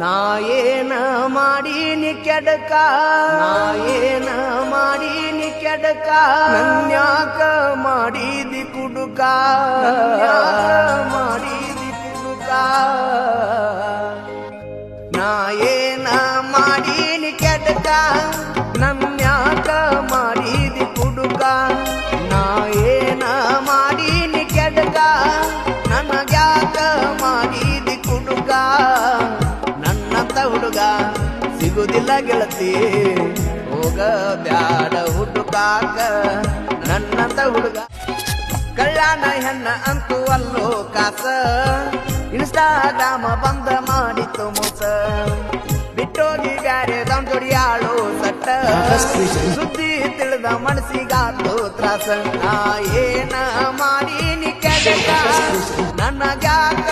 ನಾ ಮಾಡಿ ಮಾಡೀನಿ ಕೆಡಕ? ನಾ ಮಾಡಿ ಮಾಡೀನಿ ಕೆಡಕ? ನನ್ಯಾಕ ಮಾಡಿದಿ ಕುಡುಕ? ಮಾಡಿ ಮಾಡಿದಿ ಕುಡುಕ? ನಾ ಏನ ಮಾಡೀನಿ ಕೆಡಕ? ಸಿಗುದಿಲ್ಲ ಗೆಳತಿ ಹೋಗ ಬ್ಯಾಡ ಹುಡುಕಾಕ ನನ್ನಂತ ಹುಡುಗ. ಕಳ್ಳಾನ ಹೆಣ್ಣ ಅಂತೂ ಅಲ್ಲೋ ಕಾಸ. ಇನ್ಸ್ಟಾಗ್ರಾಮ ಬಂದ ಮಾಡಿತು ಮೋಸ. ಬಿಟ್ಟೋಗಿ ಬ್ಯಾರೆ ದಮ್ ಜೋಡಿ ಸಟ್ಟ. ಸುದ್ದಿ ತಿಳಿದ ಮನಸ್ಸಿಗಾತು ತ್ರಾಸ. ನಾ ಏನ ಮಾಡೀನಿ ಕೆಡಕ ನನ್ನ ಮಾಡಿದಿ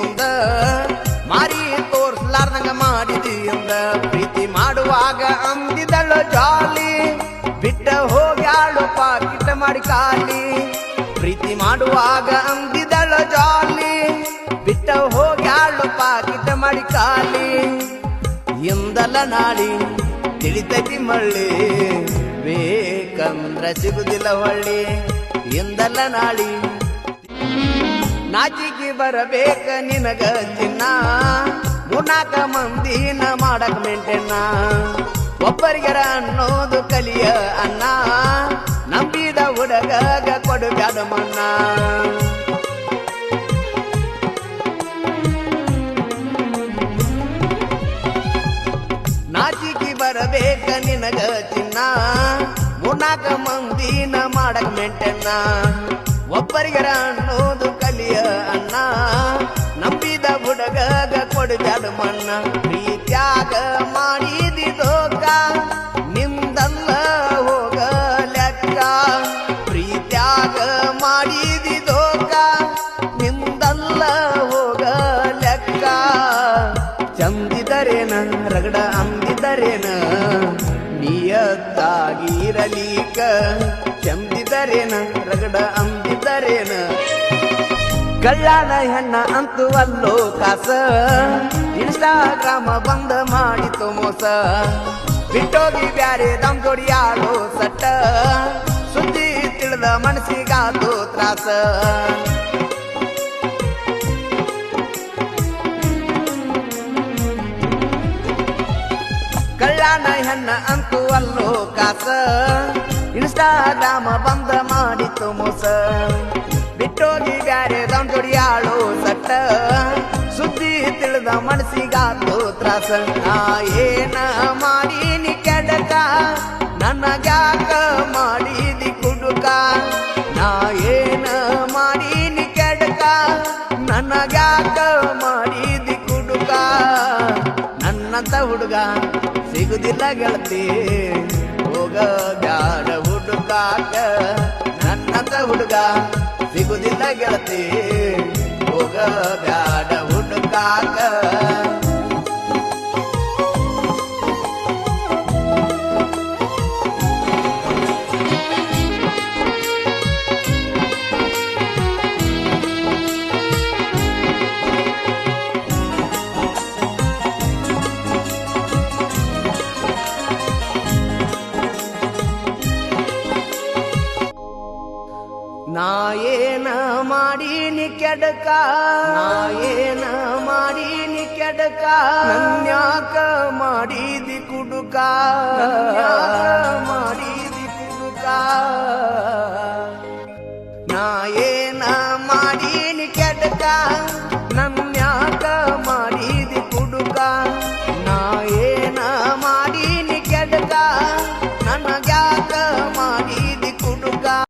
ಮುಂದ ಮಾರಿ ತೋರ್ಸ್ಲಾರ್ದಂಗ ಮಾಡಿದಿ ಅಂದ. ಪ್ರೀತಿ ಮಾಡುವಾಗ ಅಂದಿದಳ ಜಾಲಿ. ಬಿಟ್ಟ ಹೋಗ್ಯಾಳು ಪಾಕಿಟ ಮಾಡಿ ಕಾಲಿ ಪ್ರೀತಿ ಮಾಡುವಾಗ ಅಂದಿದಳ ಜಾಲಿ. ಬಿಟ್ಟ ಹೋಗ್ಯಾಳು ಪಾಕಿಟ ಮಾಡಿ ಕಾಲಿ ಎಂದಲ್ಲ ನಾಳಿ ತಿಳಿತೈತಿ ಮಳ್ಳಿ. ಬೇಕಂದ್ರ ಸಿಗುದಿಲ್ಲ ಹೊಳ್ಳಿ. ಎಂದಲ್ಲ ನಾಳಿ ನಾಚಿಕೆ ಬರಬೇಕ ನಿನಗ ಚಿನ್ನ. ಮೂರ್ನಾಕ ಮಂದಿನ ಮಾಡಕ್ ಮೆಂಟೆನ್ನ. ಒಬ್ಬರಿಗರ ಅನ್ನೋದು ಕಲಿಯ ಅನ್ನ. ನಂಬಿದ ಹುಡುಗ ಕೊಡು ಬ್ಯಾಡ ಮನ್ನ. ನಾಚಿಕೆ ಬರಬೇಕ ನಿನಗ ಚಿನ್ನ. ಮೂರ್ನಾಕ ಮಂದಿನ ಮಾಡಕ್ ಮೆಂಟೆನ್ನ. ಒಬ್ಬರಿಗರ ಅನ್ನೋದು ಕಲಿಯ ಅಣ್ಣ, ನಂಬಿದ ಹುಡುಗಗ ಕೊಡಬ್ಯಾಡ ಮಣ್ಣ ಪ್ರೀತ್ಯಾಗ ಮಾಡಿದಿದೋಕ ನಿಂದಲ್ಲ ಹೋಗ ಲೆಕ್ಕ, ಪ್ರೀತ್ಯಾಗ ಮಾಡಿದಿ ದೋಕ ನಿಂದಲ್ಲ ಹೋಗ ಲೆಕ್ಕ. ಚಂದಿದರೇನ, ರಗಡ ಅಂದಿದರೇನ ನಿಯತ್ತಾಗಿರಲೀಕ ಚಂದಿದರೇನ, ರಗಡ ಕಳ್ಳನ ಹೆಣ್ಣ ಅಂತೂ ಅಲ್ಲೋ ಕಾಸ. ಇನ್ಸ್ಟಾಗ್ರಾಮ ಬಂದ ಮಾಡಿತು ಮೋಸ. ಬಿಟ್ಟೋಗಿ ಬ್ಯಾರೆ ದಮ್ ಜೋಡಿ ಆಡೋ ಸಟ್ಟ. ಸುದ್ದಿ ತಿಳಿದ ಮನಸ್ಸಿಗಾದು ತ್ರಾಸ. ಕಲ್ಯಾಣ ಹೆಣ್ಣ ಅಂತೂ ಅಲ್ಲೋ ಕಾಸ. ಇನ್ಸ್ಟಾಗ್ರಾಮ ಬಂದ ಮಾಡಿತು ಮೋಸ. ಬಿಟ್ಟೋಗಿ ಬ್ಯಾರೆ ಆಳೋ ಸಟ್ಟ. ಸುದ್ದಿ ತಿಳಿದ ಮನಸ್ಸಿಗಾತು ತ್ರಾಸ. ನಾ ಏನ ಮಾಡೀನಿ ಕೆಡಕ? ನನಗ್ಯಾಕ ಮಾಡಿದಿ ಕುಡುಕ? ನಾ ಏನ ಮಾಡೀನಿ ಕೆಡಕ? ನನಗ್ಯಾಕ ಮಾಡಿದಿ ಕುಡುಕ? ನನ್ನಂತ ಹುಡುಗ ಸಿಗುದಿಲ್ಲ ಗೆಳತಿ. ಹೋಗ ಬ್ಯಾಡ ಹುಡುಕಾಕ. ನನ್ನಂತ ಹುಡುಗ ಸಿಗುದಿಲ್ಲ ಗೆಳತಿ. ಬ್ಯಾಡ ಹುಡುಕಾಕ ನಾ ಏನ ಮಾಡೀನಿ ಕೆಡಕ? ನಾಯೇನ ಮಾಡೀನಿ ಕೆಡಕ? ನನ್ಯಾಕ ಮಾಡಿದಿ ಕುಡುಕ? ಮಾಡಿ ಮಾಡಿದಿ ಕುಡುಕ? ನಾ ಏನ ಮಾಡೀನಿ ಕೆಡಕ?